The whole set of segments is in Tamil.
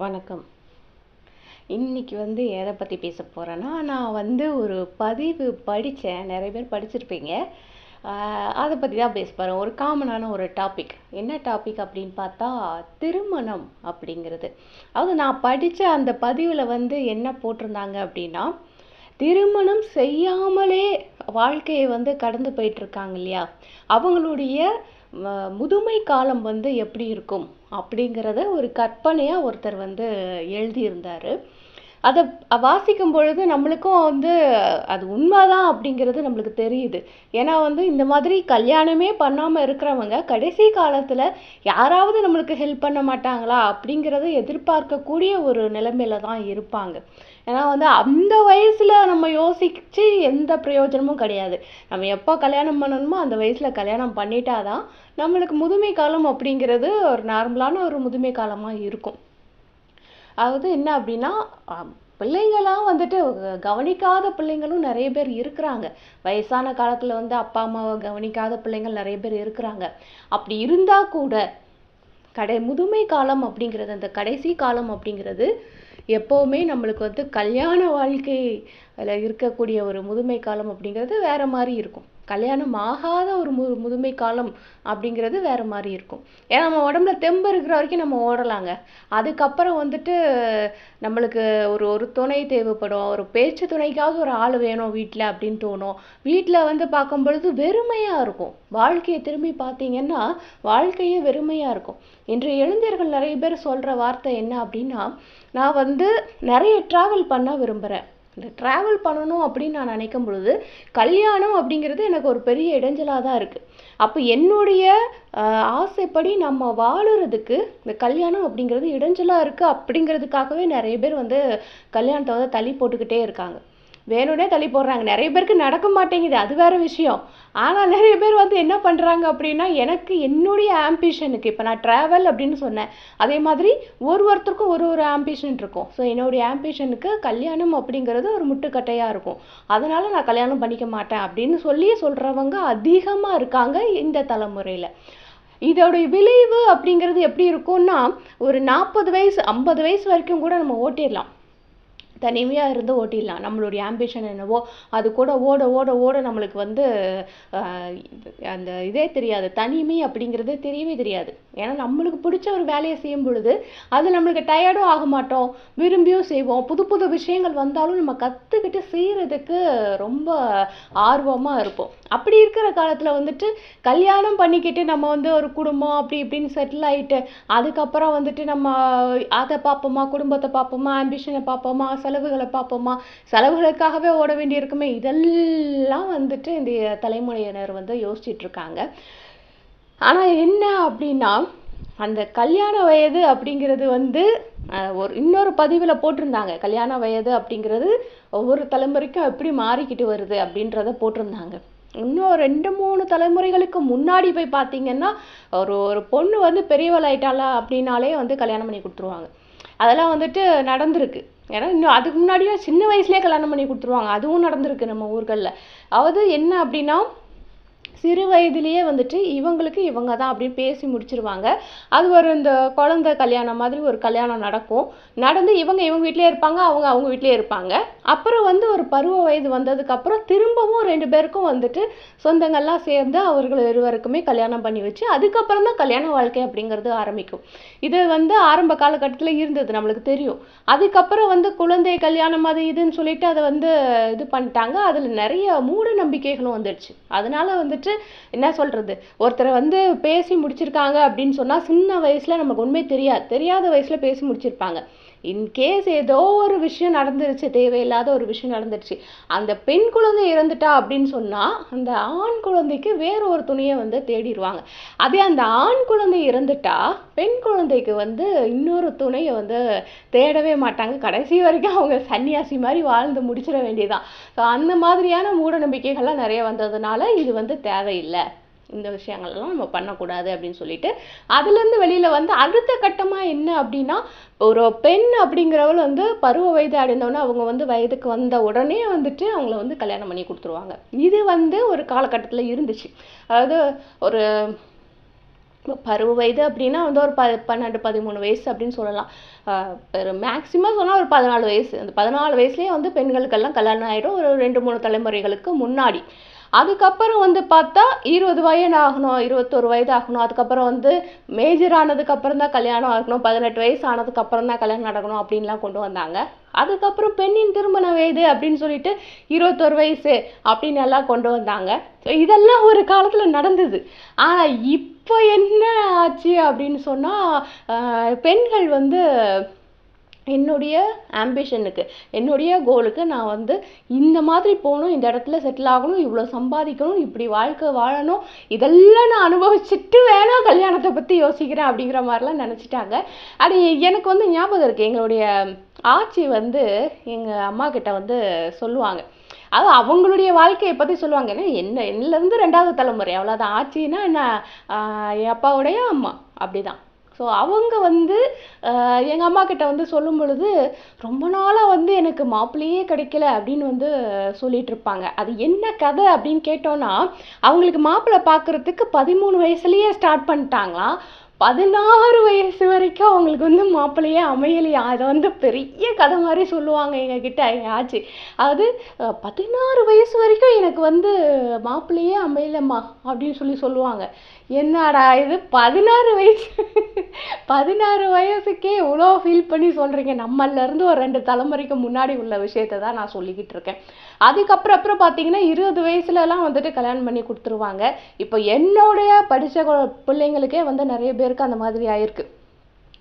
வணக்கம். இன்னைக்கு வந்து எதை பற்றி பேச போகிறேன்னா நான் வந்து ஒரு பதிவு படித்தேன் நிறைய பேர் படிச்சிருப்பீங்க. அதை பற்றி தான் பேச போகிறேன் ஒரு காமனான ஒரு டாபிக் என்ன டாபிக் அப்படின்னு பார்த்தா திருமணம் அப்படிங்கிறது. அதாவது நான் படித்த அந்த பதிவில் வந்து என்ன போட்டிருந்தாங்க அப்படின்னா திருமணம் செய்யாமலே வாழ்க்கையை வந்து கடந்து போயிட்டுருக்காங்க இல்லையா? அவங்களுடைய முதுமை காலம் வந்து எப்படி இருக்கும்? அப்படிங்கிறத ஒரு கற்பனையாக ஒருத்தர் வந்து எழுதியிருந்தார். அதை வாசிக்கும் பொழுது நம்மளுக்கும் வந்து அது உண்மைதான் அப்படிங்கிறது நம்மளுக்கு தெரியுது. ஏன்னா வந்து இந்த மாதிரி கல்யாணமே பண்ணாமல் இருக்கிறவங்க கடைசி காலத்தில் யாராவது நம்மளுக்கு ஹெல்ப் பண்ண மாட்டாங்களா அப்படிங்கிறத எதிர்பார்க்கக்கூடிய ஒரு நிலைமையில தான் இருப்பாங்க. ஏன்னா வந்து அந்த வயசில் நம்ம யோசிச்சு எந்த பிரயோஜனமும் கிடையாது. நம்ம எப்போ கல்யாணம் பண்ணணுமோ அந்த வயசில் கல்யாணம் பண்ணிட்டாதான் நம்மளுக்கு முதுமை காலம் அப்படிங்கிறது ஒரு நார்மலான ஒரு முதுமை காலமாக இருக்கும். அதாவது என்ன அப்படின்னா பிள்ளைங்களாம் வந்துட்டு கவனிக்காத பிள்ளைங்களும் நிறைய பேர் இருக்கிறாங்க. வயசான காலத்தில் வந்து அப்பா அம்மாவை கவனிக்காத பிள்ளைங்கள் நிறைய பேர் இருக்கிறாங்க. அப்படி இருந்தால் கூட கடை முதுமை காலம் அப்படிங்கிறது அந்த கடைசி காலம் அப்படிங்கிறது எப்போவுமே நம்மளுக்கு வந்து கல்யாண வாழ்க்கையில இருக்கக்கூடிய ஒரு முதுமை காலம் அப்படிங்கிறது வேறு மாதிரி இருக்கும். கல்யாணம் ஆகாத ஒரு மு முதுமை காலம் அப்படிங்கிறது வேறு மாதிரி இருக்கும். ஏன்னா நம்ம உடம்புல தெம்பு இருக்கிற வரைக்கும் நம்ம ஓடலாங்க. அதுக்கப்புறம் வந்துட்டு நம்மளுக்கு ஒரு ஒரு துணை தேவைப்படும். ஒரு பேச்சு துணைக்காவது ஒரு ஆள் வேணும் வீட்டில் அப்படின்னு தோணும். வீட்டில் வந்து பார்க்கும் பொழுது வெறுமையாக இருக்கும். வாழ்க்கையை திரும்பி பார்த்தீங்கன்னா வாழ்க்கையே வெறுமையாக இருக்கும். இன்றைய இளைஞர்கள் நிறைய பேர் சொல்கிற வார்த்தை என்ன அப்படின்னா நான் வந்து நிறைய ட்ராவல் பண்ண விரும்புகிறேன் இந்த ட்ராவல் பண்ணணும் அப்படின்னு நான் நினைக்கும் பொழுது கல்யாணம் அப்படிங்கிறது எனக்கு ஒரு பெரிய இடைஞ்சலாக தான் இருக்குது அப்போ என்னுடைய ஆசைப்படி நம்ம வாழுறதுக்கு இந்த கல்யாணம் அப்படிங்கிறது இடைஞ்சலாக இருக்குது அப்படிங்கிறதுக்காகவே நிறைய பேர் வந்து கல்யாணத்தை வந்து தள்ளி போட்டுக்கிட்டே இருக்காங்க. வேணும்னே தள்ளி போடுறாங்க. நிறைய பேருக்கு நடக்க மாட்டேங்குது. அது வேறு விஷயம். ஆனால் நிறைய பேர் வந்து என்ன பண்ணுறாங்க அப்படின்னா எனக்கு என்னுடைய ஆம்பிஷனுக்கு இப்போ நான் ட்ராவல் அப்படின்னு சொன்னேன். அதே மாதிரி ஒரு ஒருத்தருக்கும் ஒரு ஒரு ஆம்பிஷன் இருக்கும். ஸோ என்னுடைய ஆம்பிஷனுக்கு கல்யாணம் அப்படிங்கிறது ஒரு முட்டுக்கட்டையாக இருக்கும். அதனால் நான் கல்யாணம் பண்ணிக்க மாட்டேன் அப்படின்னு சொல்லி சொல்கிறவங்க அதிகமாக இருக்காங்க இந்த தலைமுறையில். இதோடைய விளைவு அப்படிங்கிறது எப்படி இருக்கும்னா ஒரு நாற்பது வயசு ஐம்பது வயசு வரைக்கும் கூட நம்ம ஓட்டிடலாம். தனிமையாக இருந்து ஓட்டிடலாம். நம்மளுடைய ஆம்பிஷன் என்னவோ அது கூட ஓட ஓட ஓட நம்மளுக்கு வந்து அந்த இதே தெரியாது. தனிமை அப்படிங்கிறதே தெரியவே தெரியாது. ஏன்னா நம்மளுக்கு பிடிச்ச ஒரு வேலையை செய்யும் பொழுது அது நம்மளுக்கு டயர்டும் ஆக மாட்டோம். விரும்பியும் செய்வோம். புது புது விஷயங்கள் வந்தாலும் நம்ம கற்றுக்கிட்டு செய்கிறதுக்கு ரொம்ப ஆர்வமாக இருப்போம். அப்படி இருக்கிற காலத்தில் வந்துட்டு கல்யாணம் பண்ணிக்கிட்டு நம்ம வந்து ஒரு குடும்பம் அப்படி இப்படின்னு செட்டில் ஆகிட்டு அதுக்கப்புறம் வந்துட்டு நம்ம அதை பார்ப்போமா குடும்பத்தை பார்ப்போமா ஆம்பிஷனை பார்ப்போமா செலவுகளை பார்ப்போமா? செலவுகளுக்காகவே ஓட வேண்டியிருக்குமே? இதெல்லாம் வந்துட்டு இந்த தலைமுறையினர் வந்து யோசிச்சுட்டு இருக்காங்க ஆனா என்ன அப்படின்னா அந்த கல்யாண வயது அப்படிங்கிறது வந்து ஒரு இன்னொரு பதிவில் போட்டிருந்தாங்க. கல்யாண வயது அப்படிங்கிறது ஒவ்வொரு தலைமுறைக்கும் எப்படி மாறிக்கிட்டு வருது அப்படின்றத போட்டிருந்தாங்க. இன்னும் ரெண்டு மூணு தலைமுறைகளுக்கு முன்னாடி போய் பார்த்தீங்கன்னா ஒரு ஒரு பொண்ணு வந்து பெரியவளாயிட்டாளா அப்படின்னாலே வந்து கல்யாணம் பண்ணி கொடுத்துருவாங்க. அதெல்லாம் வந்துட்டு நடந்திருக்கு. ஏன்னா இன்னும் அதுக்கு முன்னாடியே சின்ன வயசுலேயே கல்யாணம் பண்ணி கொடுத்துருவாங்க. அதுவும் நடந்திருக்கு நம்ம ஊர்களில். அதாவது என்ன அப்படின்னா சிறு வயதிலேயே வந்துட்டு இவங்களுக்கு இவங்க தான் அப்படின்னு பேசி முடிச்சிருவாங்க. அது ஒரு இந்த குழந்தை கல்யாணம் மாதிரி ஒரு கல்யாணம் நடக்கும். நடந்து இவங்க இவங்க வீட்டிலே இருப்பாங்க அவங்க அவங்க வீட்டிலே இருப்பாங்க. அப்புறம் வந்து ஒரு பருவ வயது வந்ததுக்கப்புறம் திரும்பவும் ரெண்டு பேருக்கும் வந்துட்டு சொந்தங்கள்லாம் சேர்ந்து அவர்கள் இருவருக்குமே கல்யாணம் பண்ணி வச்சு அதுக்கப்புறம் தான் கல்யாண வாழ்க்கை அப்படிங்கிறது ஆரம்பிக்கும். இது வந்து ஆரம்ப காலகட்டத்தில் இருந்தது நம்மளுக்கு தெரியும். அதுக்கப்புறம் வந்து குழந்தை கல்யாணம் அது இதுன்னு சொல்லிட்டு அதை வந்து இது பண்ணிட்டாங்க. அதில் நிறைய மூட நம்பிக்கைகளும் வந்துடுச்சு. அதனால வந்துட்டு என்ன சொல்றது? ஒருத்தரை வந்து பேசி முடிச்சிருக்காங்க அப்படின்னு சொன்னா சின்ன வயசுல நமக்கு ஒன்றுமே தெரியாது தெரியாத வயசுல பேசி முடிச்சிருப்பாங்க. இன்கேஸ் ஏதோ ஒரு விஷயம் நடந்துருச்சு தேவையில்லாத ஒரு விஷயம் நடந்துருச்சு அந்த பெண் குழந்தை இறந்துட்டா அப்படின்னு சொன்னால் அந்த ஆண் குழந்தைக்கு வேறு ஒரு துணியை வந்து தேடிடுவாங்க அதே அந்த ஆண் குழந்தை இறந்துட்டா பெண் குழந்தைக்கு வந்து இன்னொரு துணையை வந்து தேடவே மாட்டாங்க. கடைசி வரைக்கும் அவங்க சன்னியாசி மாதிரி வாழ்ந்து முடிச்சிட வேண்டியதுதான். ஸோ அந்த மாதிரியான மூட நம்பிக்கைகள்லாம் நிறைய வந்ததுனால இது வந்து தேவையில்லை. இந்த விஷயங்கள்லாம் நம்ம பண்ணக்கூடாது அப்படின்னு சொல்லிட்டு அதுலேருந்து வெளியில் வந்து அடுத்த கட்டமாக என்ன அப்படின்னா ஒரு பெண் அப்படிங்கிறவள் வந்து பருவ வயது அடைந்தவொடனே அவங்க வந்து வயதுக்கு வந்த உடனே வந்துட்டு அவங்கள வந்து கல்யாணம் பண்ணி கொடுத்துருவாங்க. இது வந்து ஒரு காலகட்டத்தில் இருந்துச்சு. அதாவது ஒரு பருவ வயது அப்படின்னா வந்து ஒரு ப பன்னெண்டு பதிமூணு வயசு அப்படின்னு சொல்லலாம். மேக்ஸிமம் சொன்னால் ஒரு பதினாலு வயசு. அந்த பதினாலு வயசுலேயே வந்து பெண்களுக்கெல்லாம் கல்யாணம் ஆகிடும் ஒரு ரெண்டு மூணு தலைமுறைகளுக்கு முன்னாடி. அதுக்கப்புறம் வந்து பார்த்தா இருபது வயது ஆகணும் இருபத்தொரு வயது ஆகணும் அதுக்கப்புறம் வந்து மேஜர் ஆனதுக்கப்புறம் தான் கல்யாணம் ஆகணும். பதினெட்டு வயசு ஆனதுக்கப்புறம் தான் கல்யாணம் நடக்கணும் அப்படின்லாம் கொண்டு வந்தாங்க. அதுக்கப்புறம் பெண்ணின் திருமண வயது அப்படின்னு சொல்லிட்டு இருபத்தொரு வயசு அப்படின்னு எல்லாம் கொண்டு வந்தாங்க. இதெல்லாம் ஒரு காலத்தில் நடந்தது. ஆனால் இப்போ என்ன ஆச்சு அப்படின்னு சொன்னால் பெண்கள் வந்து என்னுடைய ஆம்பிஷனுக்கு என்னுடைய கோலுக்கு நான் வந்து இந்த மாதிரி போகணும் இந்த இடத்துல செட்டில் ஆகணும் இவ்வளோ சம்பாதிக்கணும் இப்படி வாழ்க்கை வாழணும் இதெல்லாம் நான் அனுபவிச்சுட்டு வேணா கல்யாணத்தை பற்றி யோசிக்கிறேன் அப்படிங்கிற மாதிரிலாம் நினச்சிட்டாங்க. அது எனக்கு வந்து ஞாபகம் இருக்குது எங்களுடைய ஆட்சி வந்து எங்கள் அம்மா கிட்ட வந்து சொல்லுவாங்க. அது அவங்களுடைய வாழ்க்கையை பற்றி சொல்லுவாங்க. ஏன்னா என்ன என்னிலேருந்து ரெண்டாவது தலைமுறை. அவ்வளோதான் ஆட்சின்னா என்ன? என் அப்பாவுடைய அம்மா. அப்படிதான். ஸோ அவங்க வந்து எங்கள் அம்மா கிட்ட வந்து சொல்லும் பொழுது ரொம்ப நாளாக வந்து எனக்கு மாப்பிள்ளையே கிடைக்கல அப்படின்னு வந்து சொல்லிட்டு இருப்பாங்க. அது என்ன கதை அப்படின்னு கேட்டோன்னா அவங்களுக்கு மாப்பிள்ளை பார்க்குறதுக்கு பதிமூணு வயசுலேயே ஸ்டார்ட் பண்ணிட்டாங்களாம். பதினாறு வயசு வரைக்கும் அவங்களுக்கு வந்து மாப்பிள்ளையே அமையலையா? அதை வந்து பெரிய கதை மாதிரி சொல்லுவாங்க எங்ககிட்ட எங்கள் ஆச்சு. அதாவது பதினாறு வயசு வரைக்கும் எனக்கு வந்து மாப்பிள்ளையே அமையலம்மா அப்படின்னு சொல்லி சொல்லுவாங்க. என்னடா இது? பதினாறு வயசு. பதினாறு வயசுக்கே இவ்வளோ ஃபீல் பண்ணி சொல்கிறீங்க நம்மளிருந்து ஒரு ரெண்டு தலைமுறைக்கு முன்னாடி உள்ள விஷயத்தை தான் நான் சொல்லிக்கிட்டு இருக்கேன். அதுக்கப்புறம் அப்புறம் பார்த்தீங்கன்னா இருபது வயசுலலாம் வந்துட்டு கல்யாணம் பண்ணி கொடுத்துருவாங்க. இப்போ என்னுடைய படித்த பிள்ளைங்களுக்கே வந்து நிறைய பேருக்கு அந்த மாதிரி ஆயிருக்கு.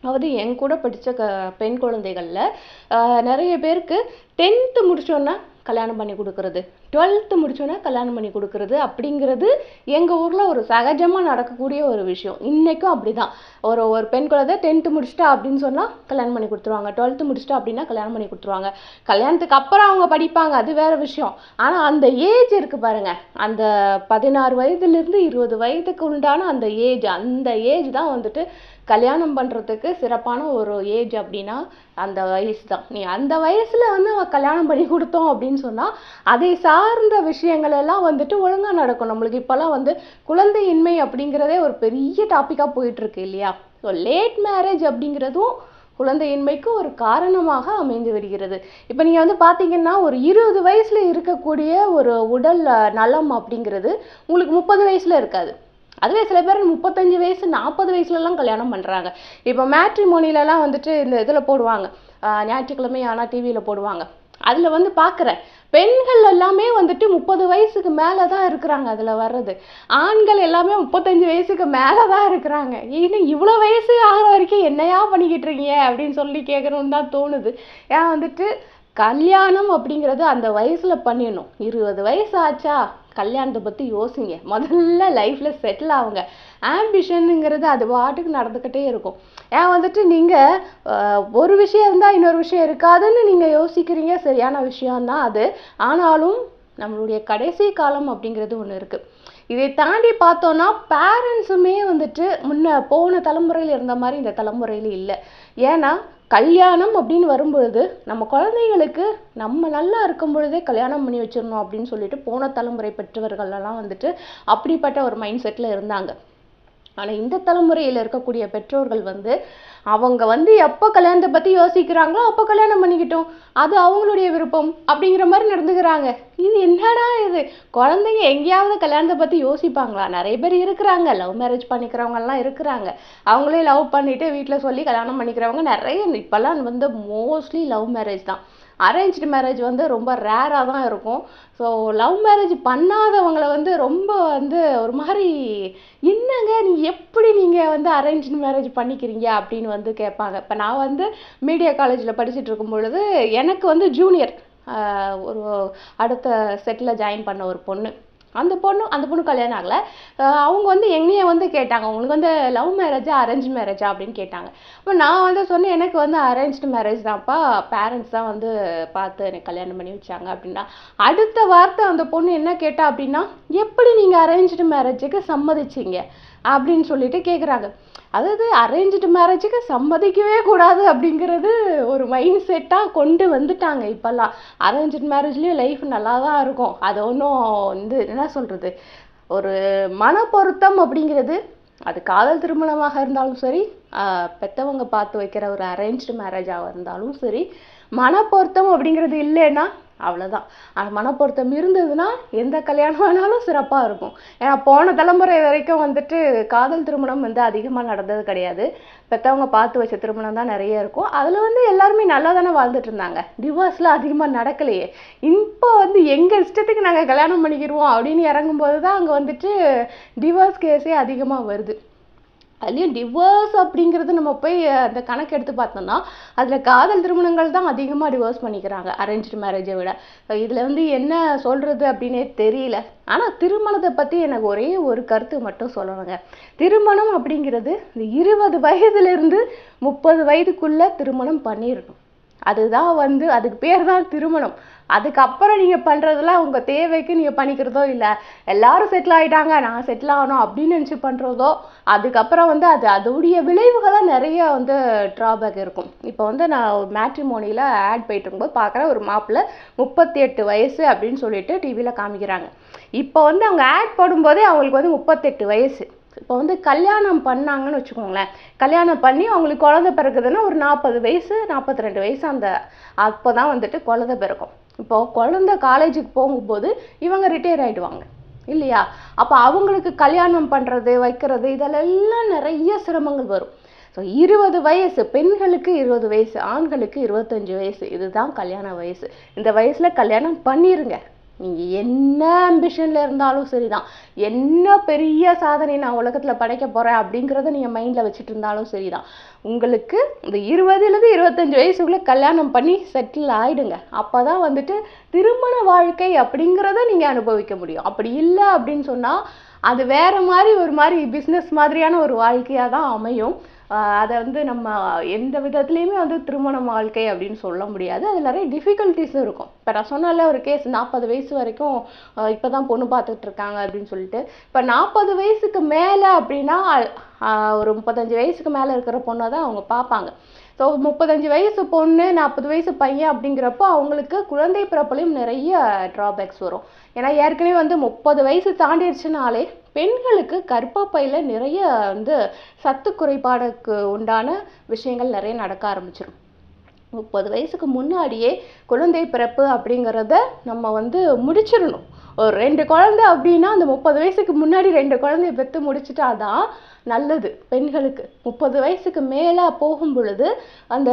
அதாவது என் கூட படித்த க பெண் குழந்தைகளில் நிறைய பேருக்கு டென்த்து முடிச்சோன்னா கல்யாணம் பண்ணி கொடுக்கறது. டுவெல்த்து முடித்தோன்னே கல்யாணம் பண்ணி கொடுக்குறது அப்படிங்கிறது எங்கள் ஊரில் ஒரு சகஜமாக நடக்கக்கூடிய ஒரு விஷயம். இன்றைக்கும் அப்படி தான் ஒரு ஒரு பெண் குழந்தை டென்த்து முடிச்சிட்டா அப்படின்னு சொன்னால் கல்யாணம் பண்ணி கொடுத்துருவாங்க. டுவெல்த்து முடிச்சிட்டா அப்படின்னா கல்யாணம் பண்ணி கொடுத்துருவாங்க. கல்யாணத்துக்கு அப்புறம் அவங்க படிப்பாங்க. அது வேறு விஷயம். ஆனால் அந்த ஏஜ் இருக்குது பாருங்கள் அந்த பதினாறு வயதுலேருந்து இருபது வயதுக்கு உண்டான அந்த ஏஜ் அந்த ஏஜ் தான் வந்துட்டு கல்யாணம் பண்ணுறதுக்கு சிறப்பான ஒரு ஏஜ் அப்படின்னா அந்த வயசு தான். நீ அந்த வயசில் வந்து கல்யாணம் பண்ணி கொடுத்தோம் அப்படின்னு சொன்னால் அதை சார்ந்த விஷயங்கள் எல்லாம் வந்துட்டு ஒழுங்காக நடக்கும். நம்மளுக்கு இப்போல்லாம் வந்து குழந்தையின்மை அப்படிங்கிறதே ஒரு பெரிய டாப்பிக்காக போயிட்டுருக்கு இல்லையா? ஸோ லேட் மேரேஜ் அப்படிங்கிறதும் குழந்தையின்மைக்கு ஒரு காரணமாக அமைந்து வருகிறது. இப்போ நீங்கள் வந்து பார்த்தீங்கன்னா ஒரு இருபது வயசில் இருக்கக்கூடிய ஒரு உடல் நலம் அப்படிங்கிறது உங்களுக்கு முப்பது வயசில் இருக்காது. அதுவே சில பேர் முப்பத்தஞ்சு வயசு நாற்பது வயசுலலாம் கல்யாணம் பண்ணுறாங்க இப்போ மேட்ரிமோனிலலாம் வந்துட்டு இந்த இதில் போடுவாங்க. ஞாயிற்றுக்கிழமை ஆனால் டிவியில் போடுவாங்க. அதில் வந்து பார்க்குறேன் பெண்கள் எல்லாமே வந்துட்டு முப்பது வயசுக்கு மேலே தான் இருக்கிறாங்க அதில் வர்றது. ஆண்கள் எல்லாமே முப்பத்தஞ்சு வயசுக்கு மேலே தான் இருக்கிறாங்க. இன்னும் இவ்வளோ வயசு ஆகிற வரைக்கும் என்னையா பண்ணிக்கிட்டு இருக்கீங்க அப்படின்னு சொல்லி கேட்கணுன்னு தான் தோணுது. ஏன் வந்துட்டு கல்யாணம் அப்படிங்கிறது அந்த வயசில் பண்ணிடணும். இருபது வயசு ஆச்சா? கல்யாணத்தை பற்றி யோசிங்க. முதல்ல லைஃப்பில் செட்டில் ஆகுங்க ஆம்பிஷனுங்கிறது அது பாட்டுக்கு நடந்துக்கிட்டே இருக்கும். ஏன் வந்துட்டு நீங்கள் ஒரு விஷயம் இருந்தால் இன்னொரு விஷயம் இருக்காதுன்னு நீங்கள் யோசிக்கிறீங்க. சரியான விஷயம்தான் அது. ஆனாலும் நம்மளுடைய கடைசி காலம் அப்படிங்கிறது ஒன்று இருக்குது இதை தாண்டி பார்த்தோன்னா பேரண்ட்ஸுமே வந்துட்டு முன்ன போன தலைமுறையில் இருந்த மாதிரி இந்த தலைமுறையில் இல்லை. ஏன்னா கல்யாணம் அப்படின்னு வரும்பொழுது நம்ம குழந்தைங்களுக்கு நம்ம நல்லா இருக்கும் பொழுதே கல்யாணம் பண்ணி வச்சிடணும் அப்படின்னு சொல்லிட்டு போன தலைமுறை பெற்றவர்களெல்லாம் வந்துட்டு அப்படிப்பட்ட ஒரு மைண்ட் செட்டில் இருந்தாங்க. ஆனால் இந்த தலைமுறையில் இருக்கக்கூடிய பெற்றோர்கள் வந்து அவங்க வந்து எப்போ கல்யாணத்தை பற்றி யோசிக்கிறாங்களோ அப்போ கல்யாணம் பண்ணிக்கிட்டோம். அது அவங்களுடைய விருப்பம் அப்படிங்கிற மாதிரி நடந்துக்கிறாங்க. இது என்னடா இது? குழந்தைங்க எங்கேயாவது கல்யாணத்தை பற்றி யோசிப்பாங்களா? நிறைய பேர் இருக்கிறாங்க. லவ் மேரேஜ் பண்ணிக்கிறவங்கலாம் இருக்கிறாங்க. அவங்களே லவ் பண்ணிவிட்டு வீட்டில் சொல்லி கல்யாணம் பண்ணிக்கிறவங்க நிறைய. இப்போல்லாம் வந்து மோஸ்ட்லி லவ் மேரேஜ் தான். அரேஞ்ச்டு மேரேஜ் வந்து ரொம்ப ரேராக தான் இருக்கும். ஸோ லவ் மேரேஜ் பண்ணாதவங்களை வந்து ரொம்ப வந்து ஒரு மாதிரி என்னங்க நீ எப்படி நீங்கள் வந்து அரேஞ்ச்டு மேரேஜ் பண்ணிக்கிறீங்க? அப்படின்னு வந்து கேட்பாங்க. இப்போ நான் வந்து மீடியா காலேஜில் படிச்சுட்டு இருக்கும் பொழுது எனக்கு வந்து ஜூனியர் ஒரு அடுத்த செட்டில் ஜாயின் பண்ண ஒரு பொண்ணு. அந்த பொண்ணு அந்த பொண்ணு கல்யாணம் ஆகலை. அவங்க வந்து என்னைய வந்து கேட்டாங்க. உங்களுக்கு வந்து லவ் மேரேஜா அரேஞ்ச் மேரேஜா அப்படின்னு கேட்டாங்க. அப்போ நான் வந்து சொன்னேன் எனக்கு வந்து அரேஞ்ச்டு மேரேஜ் தான்ப்பா பேரண்ட்ஸ் தான் வந்து பார்த்து எனக்கு கல்யாணம் பண்ணி வச்சாங்க. அப்படின்னா அடுத்த வார்த்தை அந்த பொண்ணு என்ன கேட்டா அப்படின்னா எப்படி நீங்கள் அரேஞ்ச்டு மேரேஜுக்கு சம்மதிச்சிங்க? அப்படின்னு சொல்லிட்டு கேட்குறாங்க அதாவது அரேஞ்ச்டு மேரேஜுக்கு சம்மதிக்கவே கூடாது அப்படிங்கிறது ஒரு மைண்ட் செட்டாக கொண்டு வந்துட்டாங்க இப்போல்லாம். அரேஞ்ச்டு மேரேஜ்லேயும் லைஃப் நல்லா தான் இருக்கும். அது ஒன்றும் வந்து என்ன சொல்கிறது ஒரு மன பொருத்தம் அப்படிங்கிறது அது காதல் திருமணமாக இருந்தாலும் சரி பெற்றவங்க பெத்தவங்க பார்த்து வைக்கிற ஒரு அரேஞ்ச்டு மேரேஜாக இருந்தாலும் சரி மனப்பொருத்தம் அப்படிங்கிறது இல்லைன்னா அவ்வளோதான் அந்த மனப்பொருத்தம் இருந்ததுன்னா எந்த கல்யாணம் வேணாலும் சிறப்பாக இருக்கும். ஏன்னா போன தலைமுறை வரைக்கும் வந்துட்டு காதல் திருமணம் வந்து அதிகமாக நடந்தது கிடையாது. பெற்றவங்க பார்த்து வச்ச திருமணம் தான் நிறைய இருக்கும். அதில் வந்து எல்லாருமே நல்லா தானே வாழ்ந்துட்டு இருந்தாங்க. டிவோர்ஸ்லாம் அதிகமாக நடக்கலையே. இப்போ வந்து எங்கள் இஷ்டத்துக்கு நாங்கள் கல்யாணம் பண்ணிக்கிடுவோம் அப்படின்னு இறங்கும்போது தான் அங்கே வந்துட்டு டிவோர்ஸ் கேஸே அதிகமாக வருது. அதுலேயும் டிவோர்ஸ் அப்படிங்கிறது நம்ம போய் அந்த கணக்கு எடுத்து பார்த்தோம்னா அதில் காதல் திருமணங்கள் தான் அதிகமாக டிவோர்ஸ் பண்ணிக்கிறாங்க அரேஞ்ச்டு மேரேஜை விட. இதில் வந்து என்ன சொல்கிறது அப்படின்னே தெரியல. ஆனால் திருமணத்தை பற்றி எனக்கு ஒரே ஒரு கருத்து மட்டும் சொல்லணுங்க. திருமணம் அப்படிங்கிறது இந்த இருபது வயதுலேருந்து முப்பது வயதுக்குள்ளே திருமணம் பண்ணிடணும். அதுதான் வந்து அதுக்கு பேர் தான் திருமணம். அதுக்கப்புறம் நீங்கள் பண்ணுறதெல்லாம் உங்கள் தேவைக்கு நீங்கள் பண்ணிக்கிறதோ இல்லை எல்லாரும் செட்டில் ஆகிட்டாங்க நான் செட்டில் ஆகணும் அப்படின்னு நினச்சி பண்ணுறதோ அதுக்கப்புறம் வந்து அது அதோடைய விளைவுகளாக நிறைய வந்து ட்ராபேக் இருக்கும். இப்போ வந்து நான் மேட்ரிமோனியில் ஆட் போயிட்டு இருக்கும்போது பார்க்குறேன் ஒரு மாப்பிள்ளை முப்பத்தி எட்டு வயசு அப்படின்னு சொல்லிட்டு டிவியில் காமிக்கிறாங்க. இப்போ வந்து அவங்க ஆட் போடும்போதே அவங்களுக்கு வந்து முப்பத்தெட்டு வயசு. இப்போ வந்து கல்யாணம் பண்ணாங்கன்னு வச்சுக்கோங்களேன். கல்யாணம் பண்ணி அவங்களுக்கு குழந்தை பிறகுதுன்னா ஒரு நாற்பது வயசு நாற்பத்தி ரெண்டு வயசு அந்த அப்போ தான் வந்துட்டு குழந்தை பிறக்கும். இப்போது குழந்தை காலேஜுக்கு போகும்போது இவங்க ரிட்டையர் ஆகிடுவாங்க இல்லையா? அப்போ அவங்களுக்கு கல்யாணம் பண்ணுறது வைக்கிறது இதெல்லாம் நிறைய சிரமங்கள் வரும். ஸோ இருபது வயசு பெண்களுக்கு இருபது வயசு ஆண்களுக்கு இருபத்தஞ்சு வயசு இதுதான் கல்யாண வயசு. இந்த வயசில் கல்யாணம் பண்ணிடுங்க நீங்கள் என்ன அம்பிஷனில் இருந்தாலும் சரி தான் என்ன பெரிய சாதனை நான் உலகத்தில் படைக்க போகிறேன் அப்படிங்கிறத நீங்கள் மைண்டில் வச்சுட்டு இருந்தாலும் சரி தான் உங்களுக்கு இந்த இருபதுலேருந்து இருபத்தஞ்சு வயசுக்குள்ளே கல்யாணம் பண்ணி செட்டில் ஆகிடுங்க அப்போ தான் வந்துட்டு திருமண வாழ்க்கை அப்படிங்கிறத நீங்கள் அனுபவிக்க முடியும். அப்படி இல்லை அப்படின்னு சொன்னால் அது வேறு மாதிரி ஒரு மாதிரி பிஸ்னஸ் மாதிரியான ஒரு வாழ்க்கையாக தான் அமையும். அதை வந்து நம்ம எந்த விதத்துலேயுமே வந்து திருமண வாழ்க்கை அப்படின்னு சொல்ல முடியாது. அது நிறைய டிஃபிகல்ட்டிஸும் இருக்கும். இப்போ நான் சொன்னால ஒரு கேஸ் நாற்பது வயசு வரைக்கும் இப்போ தான் பொண்ணு பார்த்துட்டு இருக்காங்க அப்படின்னு சொல்லிட்டு. இப்போ நாற்பது வயசுக்கு மேலே அப்படின்னா ஒரு முப்பத்தஞ்சு வயசுக்கு மேலே இருக்கிற பொண்ணை தான் அவங்க பார்ப்பாங்க. ஸோ முப்பத்தஞ்சு வயசு பொண்ணு நாற்பது வயசு பையன் அப்படிங்கிறப்போ அவங்களுக்கு குழந்தை பிறப்புலையும் நிறைய ட்ராபேக்ஸ் வரும். ஏன்னா ஏற்கனவே வந்து முப்பது வயசு தாண்டிடுச்சுனாலே பெண்களுக்கு கர்ப்பப்பையில் நிறைய வந்து சத்து குறைபாடுக்கு உண்டான விஷயங்கள் நிறைய நடக்க ஆரம்பிச்சிடும் முப்பது வயசுக்கு முன்னாடியே குழந்தை பிறப்பு அப்படிங்கிறத நம்ம வந்து முடிச்சிடணும். ஒரு ரெண்டு குழந்தை அப்படின்னா அந்த முப்பது வயசுக்கு முன்னாடி ரெண்டு குழந்தைய பெற்று முடிச்சிட்டாதான் நல்லது பெண்களுக்கு. முப்பது வயசுக்கு மேலே போகும் பொழுது அந்த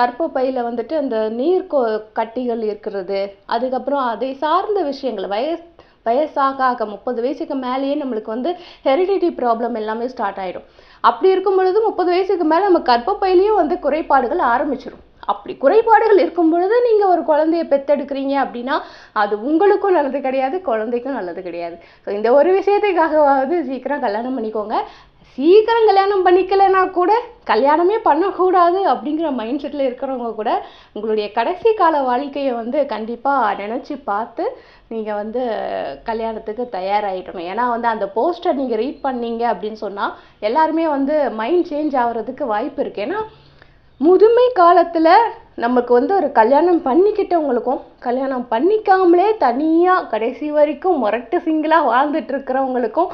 கற்பப்பையில் வந்துட்டு அந்த நீர் கோ கட்டிகள் இருக்கிறது. அதுக்கப்புறம் அதை சார்ந்த விஷயங்கள் வயசு வயசாக ஆக முப்பது வயசுக்கு மேலேயே நம்மளுக்கு வந்து ஹெரிடிட்டி ப்ராப்ளம் எல்லாமே ஸ்டார்ட் ஆயிடும். அப்படி இருக்கும் பொழுது முப்பது வயசுக்கு மேலே நம்ம கர்ப்பப்பையிலையும் வந்து குறைபாடுகள் ஆரம்பிச்சிடும் அப்படி குறைபாடுகள் இருக்கும் பொழுது நீங்கள் ஒரு குழந்தைய பெத்தெடுக்கிறீங்க அப்படின்னா அது உங்களுக்கும் நல்லது கிடையாது குழந்தைக்கும் நல்லது கிடையாது. ஸோ இந்த ஒரு விஷயத்துக்காகவாவது சீக்கிரம் கல்யாணம் பண்ணிக்கோங்க. சீக்கிரம் கல்யாணம் பண்ணிக்கலைன்னா கூட கல்யாணமே பண்ணக்கூடாது அப்படிங்கிற மைண்ட் செட்டில் இருக்கிறவங்க கூட உங்களுடைய கடைசி கால வாழ்க்கையை வந்து கண்டிப்பாக நினச்சி பார்த்து நீங்கள் வந்து கல்யாணத்துக்கு தயாராகிடணும் ஏன்னா வந்து அந்த போஸ்டர் நீங்கள் ரீட் பண்ணீங்க அப்படின்னு சொன்னால் எல்லாருமே வந்து மைண்ட் சேஞ்ச் ஆகிறதுக்கு வாய்ப்பு இருக்குது ஏன்னா முதுமை காலத்தில் நமக்கு வந்து ஒரு கல்யாணம் பண்ணிக்கிட்டவங்களுக்கும் கல்யாணம் பண்ணிக்காமலே தனியாக கடைசி வரைக்கும் முரட்டு சிங்கிளாக வாழ்ந்துட்டு இருக்கிறவங்களுக்கும்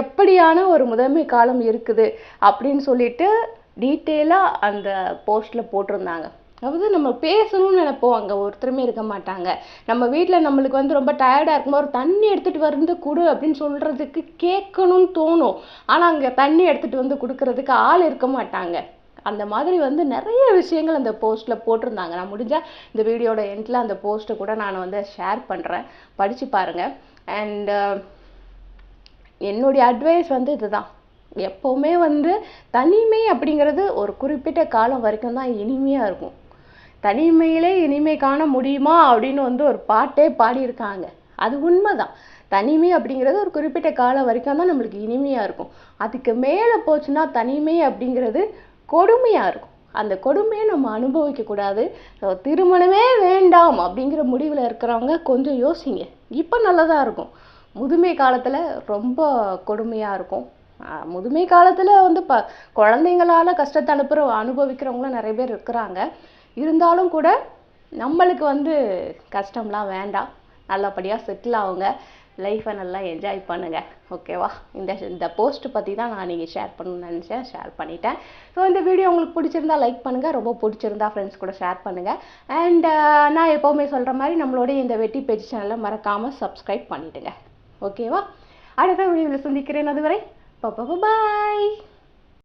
எப்படியான ஒரு முதன்மை காலம் இருக்குது அப்படின்னு சொல்லிட்டு டீட்டெயிலாக அந்த போஸ்ட்டில் போட்டிருந்தாங்க. அதாவது நம்ம பேசணும்னு நினைப்போம். அங்கே ஒருத்தருமே இருக்க மாட்டாங்க. நம்ம வீட்டில் நம்மளுக்கு வந்து ரொம்ப டயர்டாக இருக்கும்போது ஒரு தண்ணி எடுத்துகிட்டு வந்து கொடு அப்படின்னு சொல்கிறதுக்கு கேட்கணும்னு தோணும். ஆனால் அங்கே தண்ணி எடுத்துகிட்டு வந்து கொடுக்கறதுக்கு ஆள் இருக்க மாட்டாங்க. அந்த மாதிரி வந்து நிறைய விஷயங்கள் அந்த போஸ்ட்டில் போட்டிருந்தாங்க. நான் முடிஞ்சால் இந்த வீடியோட எண்டில் அந்த போஸ்ட்டை கூட நான் வந்து ஷேர் பண்ணுறேன் படித்து பாருங்கள் அண்ட் uh, என்னுடைய அட்வைஸ் வந்து இதுதான். எப்போவுமே வந்து தனிமை அப்படிங்கிறது ஒரு குறிப்பிட்ட காலம் வரைக்கும் தான் இனிமையாக இருக்கும். தனிமையிலே இனிமை காண முடியுமா அப்படின்னு வந்து ஒரு பாட்டே பாடியிருக்காங்க. அது உண்மைதான். தனிமை அப்படிங்கிறது ஒரு குறிப்பிட்ட காலம் வரைக்கும் தான் நம்மளுக்கு இனிமையாக இருக்கும். அதுக்கு மேலே போச்சுன்னா தனிமை அப்படிங்கிறது கொடுமையாக இருக்கும். அந்த கொடுமையை நம்ம அனுபவிக்கக்கூடாது ஸோ திருமணமே வேண்டாம் அப்படிங்கிற முடிவில் இருக்கிறவங்க கொஞ்சம் யோசிங்க. இப்போ நல்லதாக இருக்கும். முதுமை காலத்தில் ரொம்ப கொடுமையாக இருக்கும். முதுமை காலத்தில் வந்து ப குழந்தைங்களால கஷ்டத்தை அனுப்புகிற அனுபவிக்கிறவங்களும் நிறைய பேர் இருக்கிறாங்க. இருந்தாலும் கூட நம்மளுக்கு வந்து கஷ்டம்லாம் வேண்டாம். நல்லபடியாக செட்டில் ஆகுங்க லைஃப்பை நல்லா என்ஜாய் பண்ணுங்கள் ஓகேவா இந்த இந்த போஸ்ட் பற்றி தான் நான் நீங்கள் ஷேர் பண்ணணும்னு நினச்சேன். ஷேர் பண்ணிட்டேன். ஸோ இந்த வீடியோ உங்களுக்கு பிடிச்சிருந்தா லைக் பண்ணுங்கள் ரொம்ப பிடிச்சிருந்தா ஃப்ரெண்ட்ஸ் கூட ஷேர் பண்ணுங்கள் அண்ட் uh, நான் எப்போவுமே சொல்கிற மாதிரி நம்மளுடைய இந்த வெட்டி பேஜ் சேனலை மறக்காமல் சப்ஸ்கிரைப் பண்ணிவிடுங்க ஓகேவா அடுத்த வீடியோவில் சந்திக்கிறேன். அதுவரை பாய்